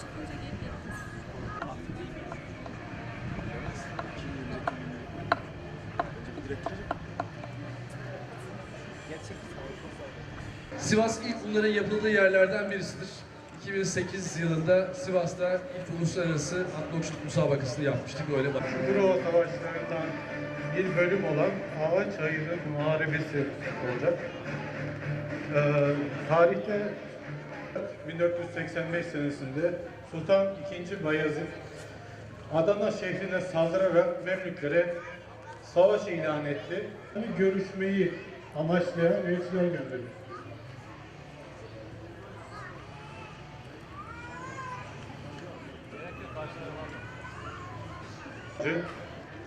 çıkınca geri. Sivas ilk bunların yapıldığı yerlerden birisidir. 2008 yılında Sivas'ta ilk uluslararası atlı müsabakasını yapmıştık. Öyle bak. Euro savaşlarından bir bölüm olan Ağaç Ayırı Muharebesi olacak. Ee, tarihte 1485 senesinde Sultan II. Bayezid Adana şehrine saldırarak Memlüklere savaş ilan etti. Görüşmeyi amaçlayan elçiler gönderdi.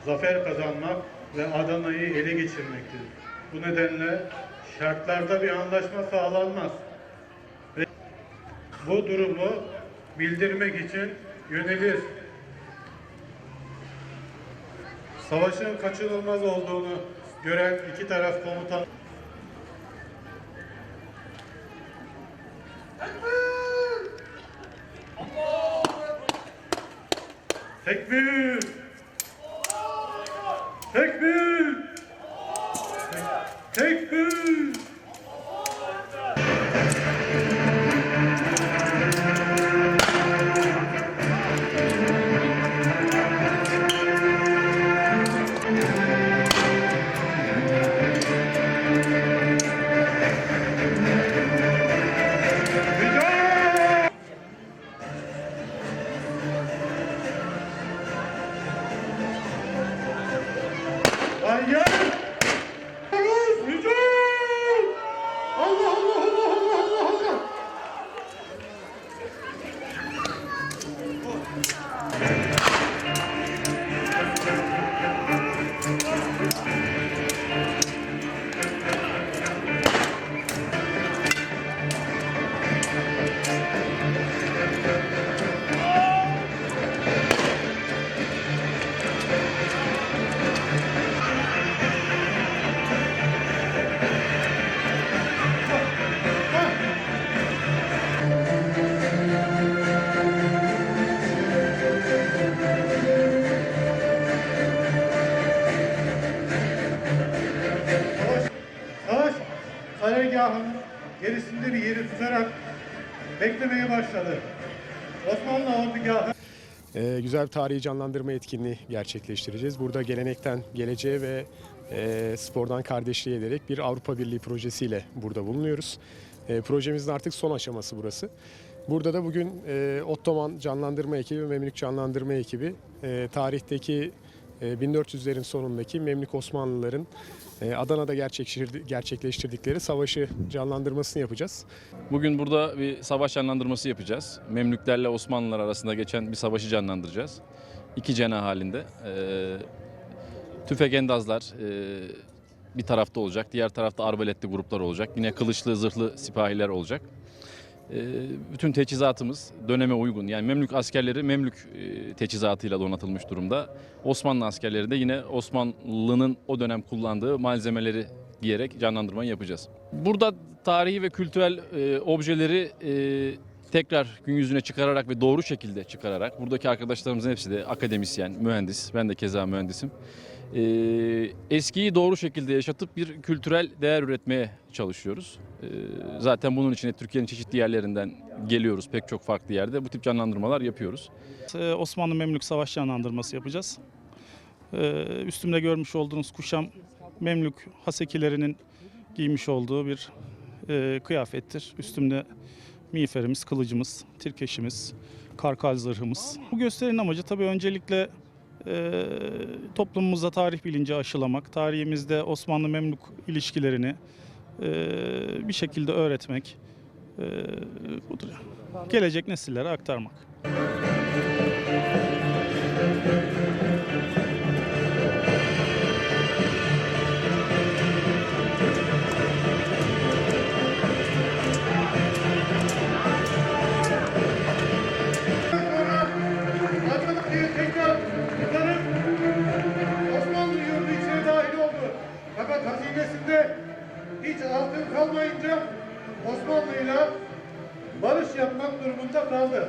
zafer kazanmak ve Adana'yı ele geçirmektir. Bu nedenle şartlarda bir anlaşma sağlanmaz. Bu durumu bildirmek için yönelir. Savaşın kaçınılmaz olduğunu gören iki taraf komutan Tekbir! Tekbir! Tekbir! Savaş, karargahının gerisinde bir yeri tutarak beklemeye başladı. Osmanlı ordugahı Ee, güzel bir tarihi canlandırma etkinliği gerçekleştireceğiz. Burada gelenekten geleceğe ve e, spordan kardeşliğe ederek bir Avrupa Birliği projesiyle burada bulunuyoruz. E, projemizin artık son aşaması burası. Burada da bugün e, Ottoman canlandırma ekibi, Memlük canlandırma ekibi e, tarihteki e, 1400'lerin sonundaki Memlük Osmanlıların e, Adana'da gerçekleştirdi- gerçekleştirdikleri savaşı canlandırmasını yapacağız. Bugün burada bir savaş canlandırması yapacağız. Memlüklerle Osmanlılar arasında geçen bir savaşı canlandıracağız. İki cenah halinde. Ee, tüfek endazlar e, bir tarafta olacak. Diğer tarafta arbaletli gruplar olacak. Yine kılıçlı, zırhlı sipahiler olacak. Ee, bütün teçhizatımız döneme uygun. Yani Memlük askerleri Memlük e, teçhizatıyla donatılmış durumda. Osmanlı askerleri de yine Osmanlı'nın o dönem kullandığı malzemeleri giyerek canlandırmayı yapacağız. Burada tarihi ve kültürel e, objeleri e, tekrar gün yüzüne çıkararak ve doğru şekilde çıkararak buradaki arkadaşlarımızın hepsi de akademisyen, mühendis. Ben de keza mühendisim. E, eskiyi doğru şekilde yaşatıp bir kültürel değer üretmeye çalışıyoruz. E, zaten bunun için Türkiye'nin çeşitli yerlerinden geliyoruz. Pek çok farklı yerde bu tip canlandırmalar yapıyoruz. Ee, Osmanlı Memlük Savaş canlandırması yapacağız. Ee, Üstümde görmüş olduğunuz kuşam Memlük hasekilerinin giymiş olduğu bir e, kıyafettir. Üstümde miğferimiz, kılıcımız, tirkeşimiz, karkal zırhımız. Bu gösterinin amacı tabii öncelikle e, toplumumuzda tarih bilinci aşılamak, tarihimizde Osmanlı-Memlük ilişkilerini e, bir şekilde öğretmek, e, budur. Gelecek nesillere aktarmak. Osmanlı'yla barış yapmak durumunda kaldı.